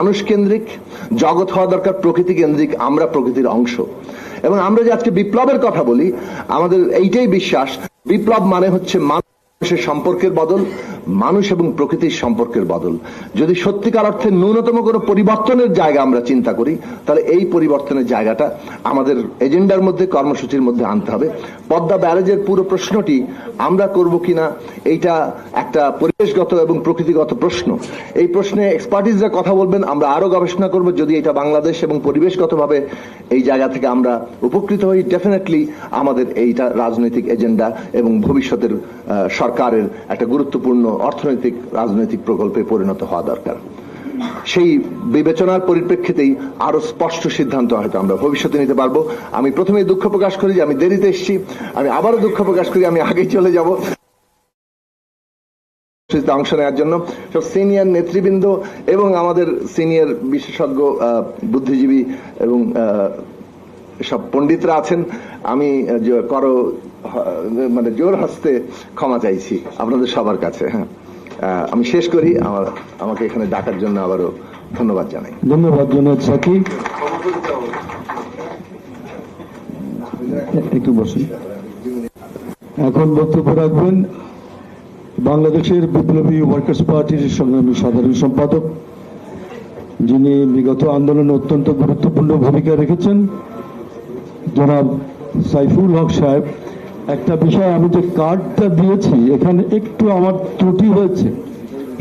মানুষ কেন্দ্রিক জগৎ হওয়া দরকার প্রকৃতি কেন্দ্রিক আমরা প্রকৃতির অংশ। এবং আমরা যে আজকে বিপ্লবের কথা বলি, আমাদের এইটাই বিশ্বাস, বিপ্লব মানে হচ্ছে মানুষের সম্পর্কের বদল মানুষ এবং প্রকৃতির সম্পর্কের বদল। যদি সত্যিকার অর্থে ন্যূনতম কোনো পরিবর্তনের জায়গা আমরা চিন্তা করি, তাহলে এই পরিবর্তনের জায়গাটা আমাদের এজেন্ডার মধ্যে, কর্মসূচির মধ্যে আনতে হবে। পদ্মা ব্যারেজের পুরো প্রশ্নটি আমরা করব কিনা, এইটা একটা পরিবেশগত এবং প্রকৃতিগত প্রশ্ন। এই প্রশ্নে এক্সপার্টিসরা কথা বলবেন, আমরা আরও গবেষণা করব, যদি এটা বাংলাদেশ এবং পরিবেশগতভাবে এই জায়গা থেকে আমরা উপকৃত হই ডেফিনেটলি আমাদের এইটা রাজনৈতিক এজেন্ডা এবং ভবিষ্যতের সরকারের একটা গুরুত্বপূর্ণ অর্থনৈতিক, রাজনৈতিক প্রকল্পে পরিণত হওয়া দরকার। সেই বিবেচনার পরিপ্রেক্ষিতেই আরও স্পষ্ট সিদ্ধান্ত হয়তো আমরা ভবিষ্যতে নিতে পারব। আমি প্রথমে দুঃখ প্রকাশ করি যে আমি দেরিতে এসেছি। আমি আবারও দুঃখ প্রকাশ করি, আমি আগেই চলে যাব। অংশ নেওয়ার জন্য। সব সিনিয়র নেতৃবৃন্দ এবং আমাদের সিনিয়র বিশেষজ্ঞ বুদ্ধিজীবী এবং সব পণ্ডিতরা আছেন। আমি করো মানে জোর হস্তে ক্ষমা চাইছি আপনাদের সবার কাছে হ্যাঁ। আমি শেষ করি, আমার, আমাকে এখানে ডাকার জন্য আবারও ধন্যবাদ জানাই। ধন্যবাদ জনাব সাকি। একটু বসুন। এখন বক্তব্য রাখবেন বাংলাদেশের বিপ্লবী ওয়ার্কার্স পার্টির সংগ্রামী সাধারণ সম্পাদক, যিনি বিগত আন্দোলনে অত্যন্ত গুরুত্বপূর্ণ ভূমিকা রেখেছেন, জনাব সাইফুল হক সাহেব। একটা বিষয়, আমি যে কার্ডটা দিয়েছি, এখানে একটু আমার ত্রুটি হয়েছে।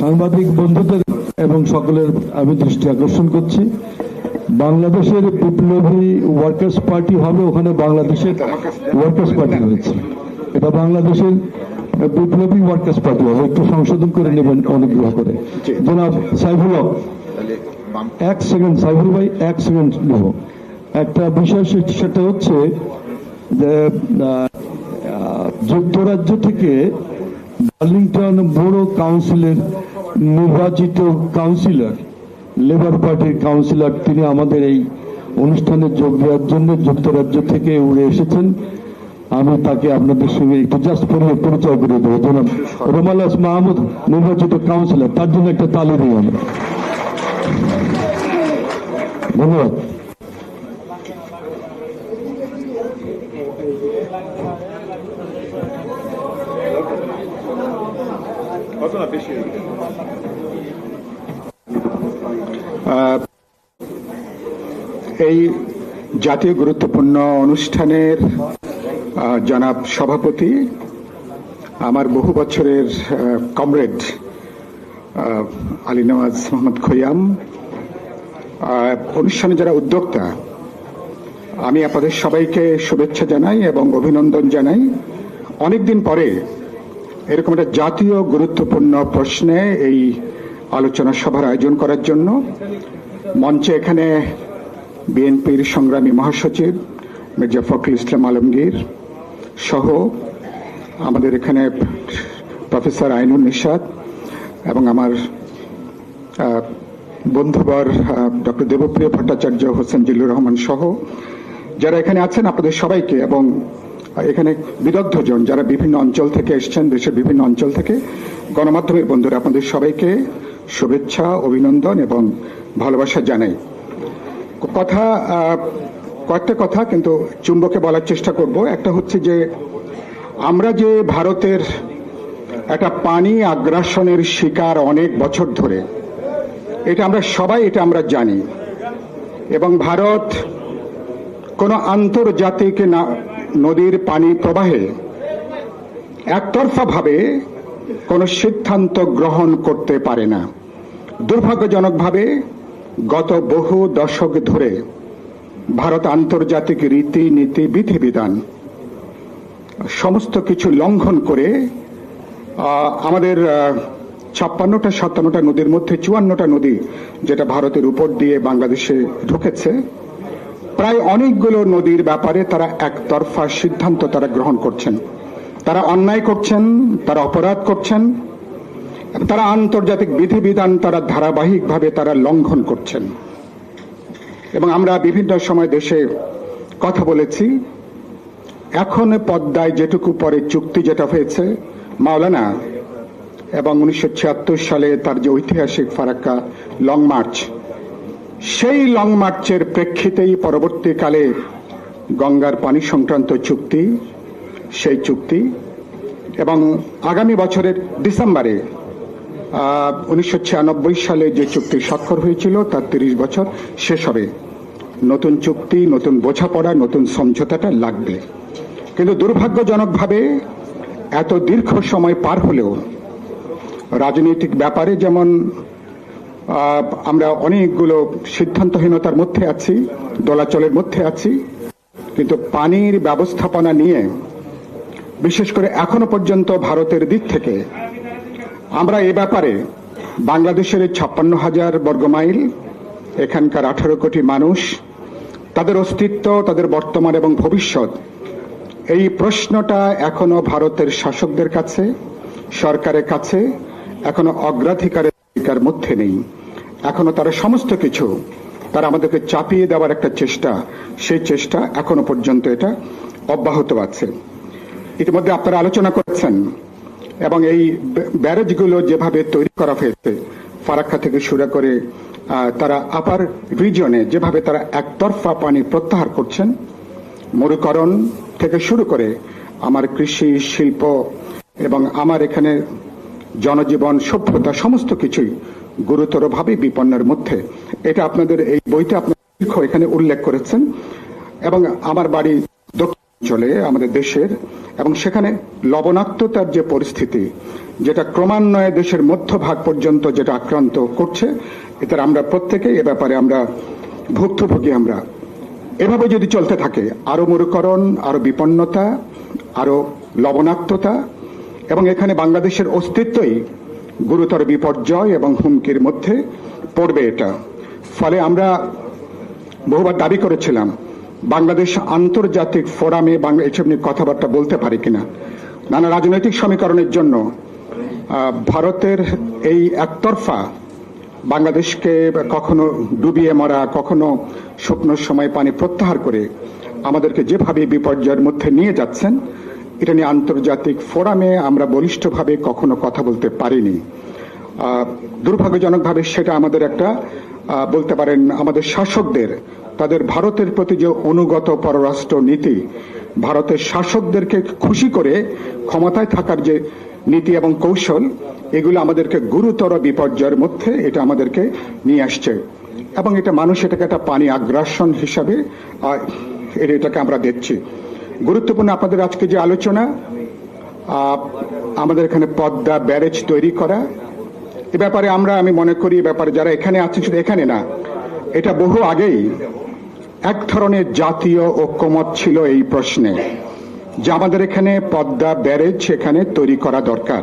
সাংবাদিক বন্ধুদের এবং সকলের আমি দৃষ্টি আকর্ষণ করছি। বাংলাদেশের বিপ্লবী ওয়ার্কার্স পার্টি হবে, ওখানে বাংলাদেশের ওয়ার্কার্স পার্টি হয়েছে এটা বাংলাদেশের বিপ্লবী ওয়ার্কার্স পার্টি হবে। একটু সংশোধন করে নেবেন অনুগ্রহ করে। জনাব সাইফুল এক সেকেন্ড সাইফুল ভাই, এক সেকেন্ড নেব। একটা বিষয় সেটা হচ্ছে যে যুক্তরাজ্য থেকে বার্লিংটন বড় কাউন্সিলের নির্বাচিত কাউন্সিলর, লেবার পার্টির কাউন্সিলর, তিনি আমাদের এই অনুষ্ঠানে যোগ দেওয়ার জন্য যুক্তরাজ্য থেকে উড়ে এসেছেন। আমি তাকে আপনাদের সঙ্গে একটু জাস্ট পরিচয় করে দেবো। জনাব রোমালাস মাহমুদ, নির্বাচিত কাউন্সিলর, তার জন্য একটা তালি দিই আমরা ধন্যবাদ। এই জাতীয় গুরুত্বপূর্ণ অনুষ্ঠানের জনাব সভাপতি, আমার বহু বছরের কমরেড আলী নওয়াজ মোহাম্মদ খৈয়াম অনুষ্ঠানে যারা উদ্যোক্তা, আমি আপনাদের সবাইকে শুভেচ্ছা জানাই এবং অভিনন্দন জানাই। অনেকদিন পরে এরকম একটা জাতীয় গুরুত্বপূর্ণ প্রশ্নে এই আলোচনা সভার আয়োজন করার জন্য মঞ্চে এখানে বিএনপির সংগ্রামী মহাসচিব মির্জা ফখরুল ইসলাম আলমগীর সহ আমাদের এখানে প্রফেসর আইনুল নিশাদ এবং আমার বন্ধুবর ডক্টর দেবপ্রিয় ভট্টাচার্য, হোসেন জিল্লুর রহমান সহ যারা এখানে আছেন আপনাদের সবাইকে এবং এখানে বিদগ্ধজন যারা বিভিন্ন অঞ্চল থেকে এসছেন, দেশের বিভিন্ন অঞ্চল থেকে। গণমাধ্যমের বন্ধুরা, আপনাদের সবাইকে শুভেচ্ছা, অভিনন্দন এবং ভালোবাসা জানাই। কথা কয়েকটা কথা কিন্তু চুম্বকে বলার চেষ্টা করব। একটা হচ্ছে যে, আমরা যে ভারতের একটা পানি আগ্রাসনের শিকার অনেক বছর ধরে, এটা আমরা সবাই, এটা আমরা জানি। এবং ভারত কোনো আন্তর্জাতিক না- নদীর পানি প্রবাহে একতরফাভাবে কোনো সিদ্ধান্ত গ্রহণ করতে পারে না। দুর্ভাগ্যজনকভাবে গত বহু দশক ধরে ভারত আন্তর্জাতিক রীতি নীতি বিধিবিধান সমস্ত কিছু লঙ্ঘন করে আমাদের ছাপ্পান্নটা, সাতান্নটা নদীর মধ্যে চুয়ান্নটা নদী যেটা ভারতের উপর দিয়ে বাংলাদেশে ঢুকেছে প্রায় অনেকগুলো নদীর ব্যাপারে তারা একতরফা সিদ্ধান্ত তারা গ্রহণ করছেন। তারা অন্যায় করছেন, তারা অপরাধ করছেন, তারা আন্তর্জাতিক বিধিবিধান তারা ধারাবাহিকভাবে তারা লঙ্ঘন করছেন। এবং আমরা বিভিন্ন সময় দেশে কথা বলেছি, এখন পদ্মায় যেটুকু পরে চুক্তি যেটা হয়েছে, মাওলানা, এবং উনিশশো ছিয়াত্তর সালে তার যে ঐতিহাসিক ফারাক্কা, লং মার্চ সেই লং মার্চের প্রেক্ষিতেই পরবর্তীকালে গঙ্গার পানি সংক্রান্ত চুক্তি, সেই চুক্তি এবং আগামী বছরের ডিসেম্বরে উনিশশো ছিয়ানব্বই সালে যে চুক্তি স্বাক্ষর হয়েছিল তার তিরিশ বছর শেষ হবে। নতুন চুক্তি, নতুন বোঝাপড়া, নতুন সমঝোতাটা লাগবে। কিন্তু দুর্ভাগ্যজনকভাবে এত দীর্ঘ সময় পার হলেও রাজনৈতিক ব্যাপারে যেমন আমরা অনেকগুলো সিদ্ধান্তহীনতার মধ্যে আছি, দোলাচলের মধ্যে আছি, কিন্তু পানির ব্যবস্থাপনা নিয়ে, বিশেষ করে এখনও পর্যন্ত ভারতের দিক থেকে, আমরা এ ব্যাপারে বাংলাদেশের ছাপ্পান্ন হাজার বর্গমাইল এখানকার আঠারো কোটি মানুষ, তাদের অস্তিত্ব, তাদের বর্তমান এবং ভবিষ্যৎ, এই প্রশ্নটা এখনও ভারতের শাসকদের কাছে, সরকারের কাছে, এখনও অগ্রাধিকারের তালিকার মধ্যে নেই। এখনও তারা সমস্ত কিছু। তারা আমাদেরকে চাপিয়ে দেওয়ার একটা চেষ্টা। সেই চেষ্টা এখনও পর্যন্ত এটা অব্যাহত আছে। ইতিমধ্যে আপনারা আলোচনা করেছেন এবং এই ব্যারেজগুলো যেভাবে তৈরি করা হয়েছে, ফারাক্কা থেকে শুরু করে তারা আপার রিজনে যেভাবে তারা একতরফা পানি প্রত্যাহার করছেন, মরুকরণ থেকে শুরু করে আমার কৃষি, শিল্প এবং আমার এখানে জনজীবন, সভ্যতা, সমস্ত কিছুই গুরুতরভাবে বিপন্নের মধ্যে। এটা আপনাদের এই বইতে আপনার এখানে উল্লেখ করেছেন এবং আমার বাড়ি দক্ষিণ অঞ্চলে আমাদের দেশের, এবং সেখানে লবণাক্ততার যে পরিস্থিতি, যেটা ক্রমান্বয়ে দেশের মধ্যভাগ পর্যন্ত যেটা আক্রান্ত করছে, এটার আমরা প্রত্যেকেই এ ব্যাপারে আমরা ভুক্তভোগী আমরা। এভাবে যদি চলতে থাকে, আরও মরুকরণ, আরও বিপন্নতা, আরও লবণাক্ততা এবং এখানে বাংলাদেশের অস্তিত্বই গুরুতর বিপর্যয় এবং হুমকির মধ্যে পড়বে এটা। ফলে আমরা বহুবার দাবি করেছিলাম, বাংলাদেশ আন্তর্জাতিক ফোরামে এসব নিয়ে কথাবার্তা বলতে পারে কিনা। নানা রাজনৈতিক সমীকরণের জন্য ভারতের এই একতরফা বাংলাদেশকে কখনো ডুবিয়ে মারা, কখনো শুকনোর সময় পানি প্রত্যাহার করে আমাদেরকে যেভাবে বিপর্যয়ের মধ্যে নিয়ে যাচ্ছেন এটা নিয়ে আন্তর্জাতিক ফোরামে আমরা বলিষ্ঠভাবে কখনো কথা বলতে পারিনি। দুর্ভাগ্যজনকভাবে সেটা আমাদের একটা বলতে পারেন আমাদের শাসকদের, তাদের ভারতের প্রতি যে অনুগত পররাষ্ট্র নীতি, ভারতের শাসকদেরকে খুশি করে ক্ষমতায় থাকার যে নীতি এবং কৌশল, এগুলো আমাদেরকে গুরুতর বিপর্যয়ের মধ্যে এটা আমাদেরকে নিয়ে আসছে। এবং এটা মানুষ এটাকে একটা পানি আগ্রাসন হিসাবে এটাকে আমরা দেখছি। গুরুত্বপূর্ণ আপনাদের আজকে যে আলোচনা আমাদের এখানে পদ্মা ব্যারেজ তৈরি করা। এ ব্যাপারে আমরা, আমি মনে করি, এ ব্যাপারে যারা এখানে আছে শুধু এখানে না, এটা বহু আগেই এক ধরনের জাতীয় ঐক্যমত ছিল এই প্রশ্নে যে আমাদের এখানে পদ্মা ব্যারেজ সেখানে তৈরি করা দরকার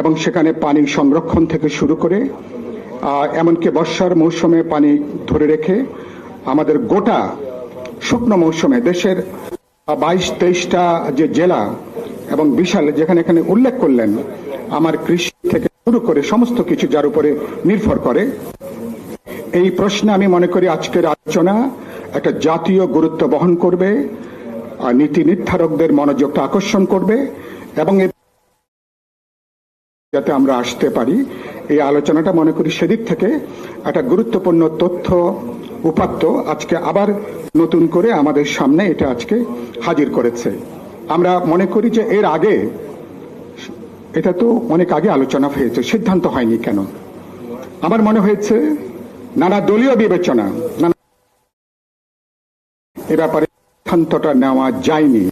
এবং সেখানে পানি সংরক্ষণ থেকে শুরু করে এমনকি বর্ষার মৌসুমে পানি ধরে রেখে আমাদের গোটা শুকনো মৌসুমে দেশের বাইশ তেইশটা যে জেলা এবং বিশাল যেখানে এখানে উল্লেখ করলেন, আমার কৃষি থেকে শুরু করে সমস্ত কিছু যার উপরে নির্ভর করে। এই প্রশ্নে আমি মনে করি আজকের আলোচনা একটা জাতীয় গুরুত্ব বহন করবে আর নীতি নির্ধারকদের মনোযোগটা আকর্ষণ করবে এবং যাতে আমরা আসতে পারি। এই আলোচনাটা মনে করি সেদিক থেকে একটা গুরুত্বপূর্ণ তথ্য উপাত্ত আজকে আবার নতুন করে আমাদের সামনে এটা আজকে হাজির করেছে। আমরা মনে করি যে এর আগে এটা তো অনেক আগে আলোচনা হয়েছে, সিদ্ধান্ত হয়নি কেন? আমার মনে হয়েছে নানা দলীয় বিবেচনা এ ব্যাপারে সিদ্ধান্তটা নেওয়া যায়নি।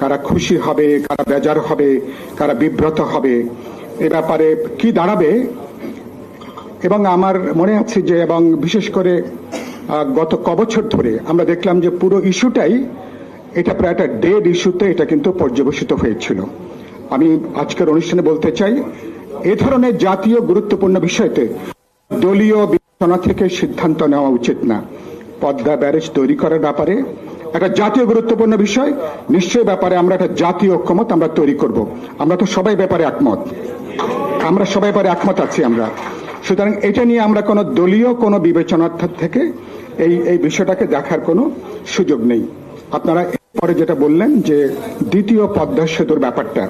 কারা খুশি হবে, কারা বেজার হবে, কারা বিব্রত হবে, এ ব্যাপারে কি দাঁড়াবে? এবং আমার মনে আছে যে, এবং বিশেষ করে গত কবছর ধরে আমরা দেখলাম যে পুরো ইস্যুটাই এটা প্রায় একটা ডেড ইস্যুতে এটা কিন্তু পর্যবেসিত হয়েছিল। আমি আজকের অনুষ্ঠানে বলতে চাই, এ ধরনের জাতীয় গুরুত্বপূর্ণ বিষয়তে দলীয় বিবেচনা থেকে সিদ্ধান্ত নেওয়া উচিত না। পদ্মা ব্যারেজ তৈরি করার ব্যাপারে একটা জাতীয় গুরুত্বপূর্ণ বিষয়, নিশ্চয়ই ব্যাপারে আমরা একটা জাতীয় ঐক্যমত আমরা তৈরি করব। আমরা তো সবাই ব্যাপারে একমত। আমরা সবাই ব্যাপারে একমত আছি আমরা। সুতরাং এটা নিয়ে আমরা কোনো দলীয় কোনো বিবেচনার থেকে এই এই বিষয়টাকে দেখার কোনো সুযোগ নেই। আপনারা পরে যেটা বললেন যে দ্বিতীয় পদ্মা সেতুর ব্যাপারটা।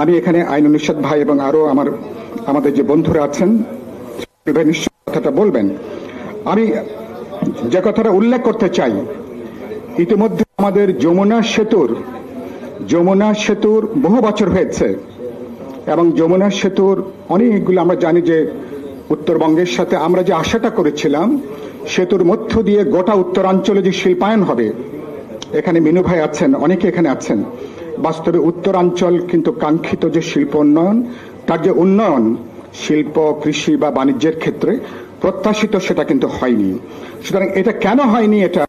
আমি এখানে আইন অনুষদ ভাই এবং আরও আমার, আমাদের যে বন্ধুরা আছেন কথাটা বলবেন। আমি যে কথাটা উল্লেখ করতে চাই, ইতিমধ্যে আমাদের যমুনা সেতুর যমুনা সেতুর বহু বছর হয়েছে। এবং যমুনা সেতুর অনেকগুলো, আমরা জানি যে উত্তরবঙ্গের সাথে আমরা যে আশাটা করেছিলাম, সেতুর মধ্য দিয়ে গোটা উত্তরাঞ্চলে যে শিল্পায়ন হবে, এখানে মিনু ভাই আছেন, অনেকে এখানে আছেন, বাস্তবে উত্তরাঞ্চল কিন্তু কাঙ্ক্ষিত যে শিল্প উন্নয়ন, তার যে উন্নয়ন, শিল্প, কৃষি বা বাণিজ্যের ক্ষেত্রে প্রত্যাশিত সেটা কিন্তু হয়নি। সুতরাং এটা কেন হয়নি, এটা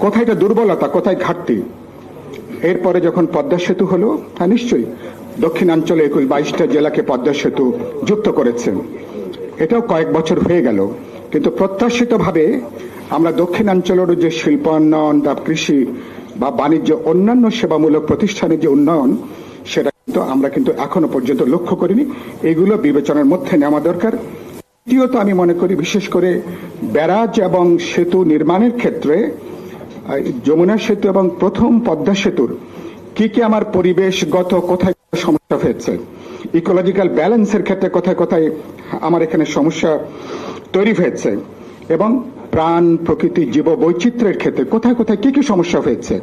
কোথায় এটা দুর্বলতা, কোথায় ঘাটতি? এরপরে যখন পদ্মা সেতু হলো হ্যাঁ নিশ্চয়ই। দক্ষিণাঞ্চলে একুশ বাইশটা জেলাকে পদ্মা সেতু যুক্ত করেছে। এটাও কয়েক বছর হয়ে গেল। কিন্তু প্রত্যাশিতভাবে আমরা দক্ষিণাঞ্চলের যে শিল্পায়ন বা কৃষি বা বাণিজ্য অন্যান্য সেবামূলক প্রতিষ্ঠানের যে উন্নয়ন, সেটা কিন্তু আমরা কিন্তু এখনও পর্যন্ত লক্ষ্য করিনি। এগুলো বিবেচনার মধ্যে নেওয়া দরকার। দ্বিতীয়ত আমি মনে করি, বিশেষ করে ব্যারাজ এবং সেতু নির্মাণের ক্ষেত্রে যমুনা সেতু এবং প্রথম পদ্মা সেতুর কি কি আমার পরিবেশগত কোথায় সমস্যা হয়েছে। ইকোলজিক্যাল ব্যালেন্সের ক্ষেত্রে কোথায় কোথায় আমার এখানে সমস্যা তৈরি হয়েছে এবং প্রাণ, প্রকৃতি জীব বৈচিত্র্যের ক্ষেত্রে কোথায় কোথায় কি কি সমস্যা হয়েছে?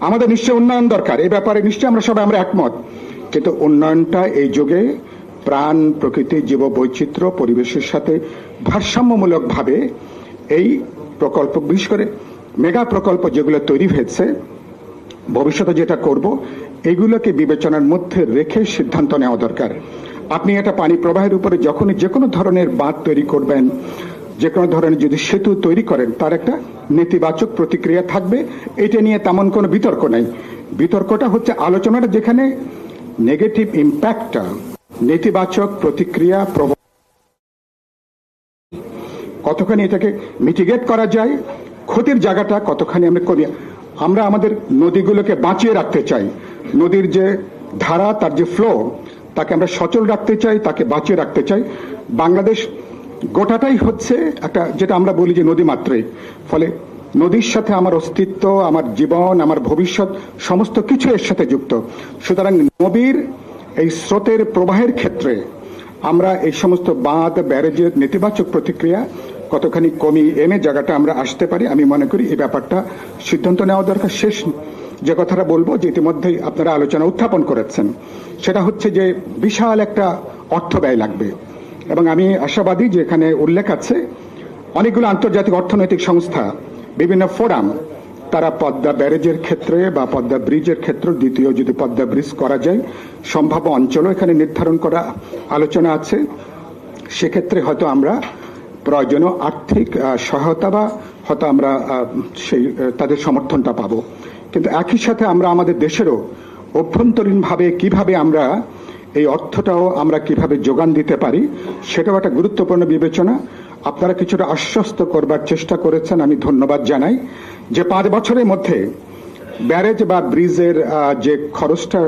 আমাদের নিশ্চয় উন্নয়ন দরকার এই ব্যাপারে নিশ্চয়ই আমরা সবাই আমরা একমত। কিন্তু উন্নয়নটা এই যুগে প্রাণ, প্রকৃতি জীব বৈচিত্র্য পরিবেশের সাথে ভারসাম্যমূলকভাবে এই প্রকল্প, বিশেষ করে মেগা প্রকল্প যেগুলো তৈরি হয়েছে ভবিষ্যতে যেটা করব, এগুলোকে বিবেচনার মধ্যে রেখে সিদ্ধান্ত নেওয়া দরকার। আপনি এটা পানি প্রবাহের উপরে যখনই যে কোনো ধরনের বাঁধ তৈরি করবেন যে কোনো ধরনের যদি সেতু তৈরি করেন, তার একটা নেতিবাচক প্রতিক্রিয়া থাকবে। এটা নিয়ে তেমন কোনো বিতর্ক নেই। বিতর্কটা হচ্ছে আলোচনাটা যেখানে নেগেটিভ ইম্প্যাক্টটা নেতিবাচক প্রতিক্রিয়া কতখানি এটাকে মিটিগেট করা যায়, ক্ষতির জায়গাটা কতখানি আমরা করি আমরা আমাদের নদীগুলোকে বাঁচিয়ে রাখতে চাই। নদীর যে ধারা, তার যে ফ্লো তাকে আমরা সচল রাখতে চাই, তাকে বাঁচিয়ে রাখতে চাই। বাংলাদেশ গোটাটাই হচ্ছে একটা, যেটা আমরা বলি যে নদী মাত্রই ফলে নদীর সাথে আমার অস্তিত্ব, আমার জীবন, আমার ভবিষ্যৎ, সমস্ত কিছু এর সাথে যুক্ত। সুতরাং নদীর এই স্রোতের প্রবাহের ক্ষেত্রে আমরা এই সমস্ত বাঁধ, ব্যারেজের নেতিবাচক প্রতিক্রিয়া কতখানি কমিয়ে এনে জায়গাটা আমরা আসতে পারি, আমি মনে করি এই ব্যাপারটা সিদ্ধান্ত নেওয়া দরকার। শেষ যে কথাটা বলব, যে ইতিমধ্যেই আপনারা আলোচনা উত্থাপন করেছেন, সেটা হচ্ছে যে বিশাল একটা অর্থ ব্যয় লাগবে। এবং আমি আশাবাদী যে এখানে উল্লেখ আছে, অনেকগুলো আন্তর্জাতিক অর্থনৈতিক সংস্থা, বিভিন্ন ফোরাম, তারা পদ্মা ব্যারেজের ক্ষেত্রে বা পদ্মা ব্রিজের ক্ষেত্রে, দ্বিতীয় যদি পদ্মা ব্রিজ করা যায়, সম্ভাব্য অঞ্চলও এখানে নির্ধারণ করা আলোচনা আছে। সেক্ষেত্রে হয়তো আমরা প্রয়োজনীয় আর্থিক সহায়তা বা হয়তো আমরা সেই তাদের সমর্থনটা পাবো। কিন্তু একই সাথে আমরা আমাদের দেশেরও অভ্যন্তরীণভাবে কীভাবে আমরা এই অর্থটাও আমরা কীভাবে যোগান দিতে পারি, সেটাও একটা গুরুত্বপূর্ণ বিবেচনা। আপনারা কিছুটা আশ্বস্ত করবার চেষ্টা করেছেন, আমি ধন্যবাদ জানাই। যে পাঁচ বছরের মধ্যে ব্যারেজ বা ব্রিজের যে খরচটা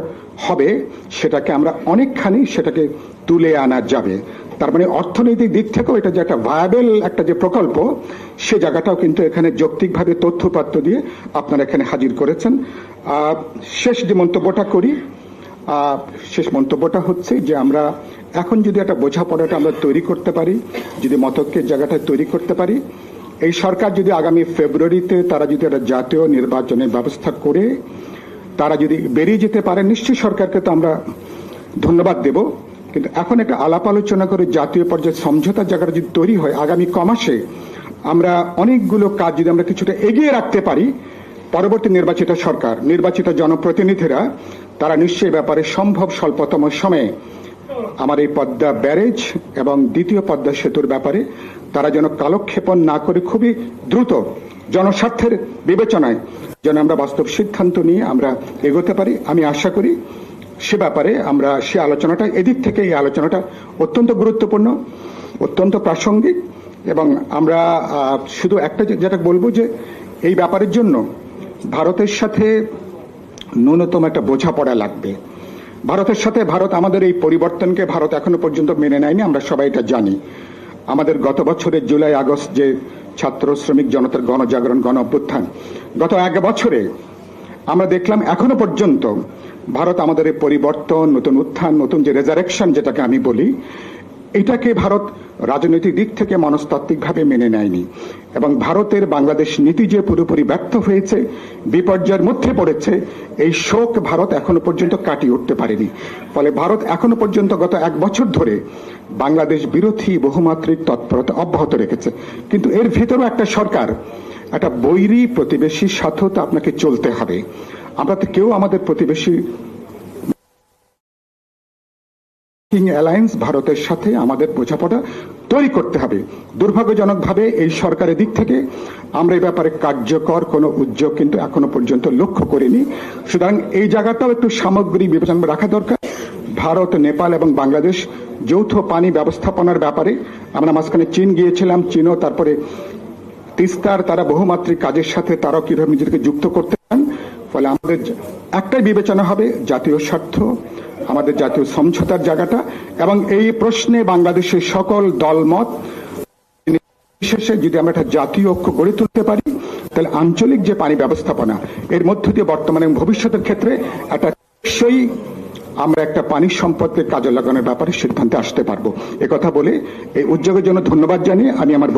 হবে, সেটাকে আমরা অনেকখানি সেটাকে তুলে আনা যাবে। তার মানে অর্থনৈতিক দিক থেকেও এটা যে একটা ভায়াবেল একটা যে প্রকল্প, সে জায়গাটাও কিন্তু এখানে যৌক্তিকভাবে তথ্যপাত্র দিয়ে আপনারা এখানে হাজির করেছেন। শেষ যে মন্তব্যটা করি শেষ মন্তব্যটা হচ্ছে যে আমরা এখন যদি একটা বোঝাপড়াটা আমরা তৈরি করতে পারি, যদি মতকের জায়গাটা তৈরি করতে পারি, এই সরকার যদি আগামী ফেব্রুয়ারিতে তারা যদি একটা জাতীয় নির্বাচনের ব্যবস্থা করে, তারা যদি বেরিয়ে যেতে পারে, নিশ্চয়ই সরকারকে তো আমরা ধন্যবাদ দেব। কিন্তু এখন একটা আলাপ আলোচনা করে জাতীয় পর্যায়ে সমঝোতার জায়গাটা যদি তৈরি হয় আগামী কমাসে আমরা অনেকগুলো কাজ যদি আমরা কিছুটা এগিয়ে রাখতে পারি, পরবর্তী নির্বাচিত সরকার, নির্বাচিত জনপ্রতিনিধিরা, তারা নিশ্চয়ই ব্যাপারে সম্ভব স্বল্পতম সময়ে আমার এই পদ্মা ব্যারেজ এবং দ্বিতীয় পদ্মা সেতুর ব্যাপারে তারা যেন কালক্ষেপণ না করে খুবই দ্রুত জনস্বার্থের বিবেচনায় যেন আমরা বাস্তব সিদ্ধান্ত নিয়ে আমরা এগোতে পারি। আমি আশা করি সে ব্যাপারে আমরা সে আলোচনাটা, এদিক থেকে এই আলোচনাটা অত্যন্ত গুরুত্বপূর্ণ, অত্যন্ত প্রাসঙ্গিক এবং আমরা শুধু একটা যেটা বলব যে এই ব্যাপারের জন্য ভারতের সাথে ন্যূনতম একটা বোঝাপড়া লাগবে। ভারতের সাথে ভারত আমাদের এই পরিবর্তনকে ভারত এখনও পর্যন্ত মেনে নেয়নি, আমরা সবাই এটা জানি। আমাদের গত বছরের জুলাই আগস্ট যে ছাত্র শ্রমিক জনতার গণজাগরণ গণ অভ্যুত্থান গত এক বছরে আমরা দেখলাম এখনও পর্যন্ত ভারত আমাদের এই পরিবর্তন, নতুন উত্থান, নতুন যে রেজারেকশন যেটাকে আমি বলি, এটাকে ভারত রাজনৈতিক দিক থেকে মনস্তাত্ত্বিকভাবে মেনে নেয়নি। এবং ভারতের বাংলাদেশ নীতি যে পুরোপুরি ব্যর্থ হয়েছে, বিপর্যয়ের মধ্যে পড়েছে, এই শোক ভারত এখনও পর্যন্ত কাটিয়ে উঠতে পারেনি। ফলে ভারত এখনও পর্যন্ত গত এক বছর ধরে বাংলাদেশ বিরোধী বহুমাত্রিক তৎপরতা অব্যাহত রেখেছে। কিন্তু এর ভেতরেও একটা সরকার একটা বৈরী প্রতিবেশীর সাথেও তো আপনাকে চলতে হবে। আমরা তো কেউ আমাদের প্রতিবেশী অ্যালায়েন্স ভারতের সাথে আমাদের বোঝাপড়া তৈরি করতে হবে। দুর্ভাগ্যজনকভাবে এই সরকারের দিক থেকে আমরা এই ব্যাপারে কার্যকর কোনো উদ্যোগ কিন্তু এখনও পর্যন্ত লক্ষ্য করিনি। সুতরাং এই জায়গাটাও একটু সামগ্রিক বিবেচনা রাখা দরকার। ভারত, নেপাল এবং বাংলাদেশ যৌথ পানি ব্যবস্থাপনার ব্যাপারে আমরা মাঝখানে চীন গিয়েছিলাম, চীনও তারপরে তিস্তার তারা বহুমাত্রিক কাজের সাথে তারাও কীভাবে নিজেদেরকে যুক্ত করতে চান, ফলে আমাদের একটাই বিবেচনা হবে জাতীয় স্বার্থ, আমাদের জাতীয় সমঝোতার জায়গাটা, এবং এই প্রশ্নে বাংলাদেশের সকল দলমত বিশেষে যদি আমরা একটা জাতীয় ঐক্য গড়ে তুলতে পারি, তাহলে আঞ্চলিক যে পানি ব্যবস্থাপনা, এর মধ্য দিয়ে বর্তমানে ভবিষ্যতের ক্ষেত্রে একটা টেকসই আমরা একটা পানি সম্পদকে কাজে লাগানোর ব্যাপারে সিদ্ধান্তে আসতে পারব। কথা বলে এই উদ্যোগের জন্য ধন্যবাদ জানিয়ে আমি আমার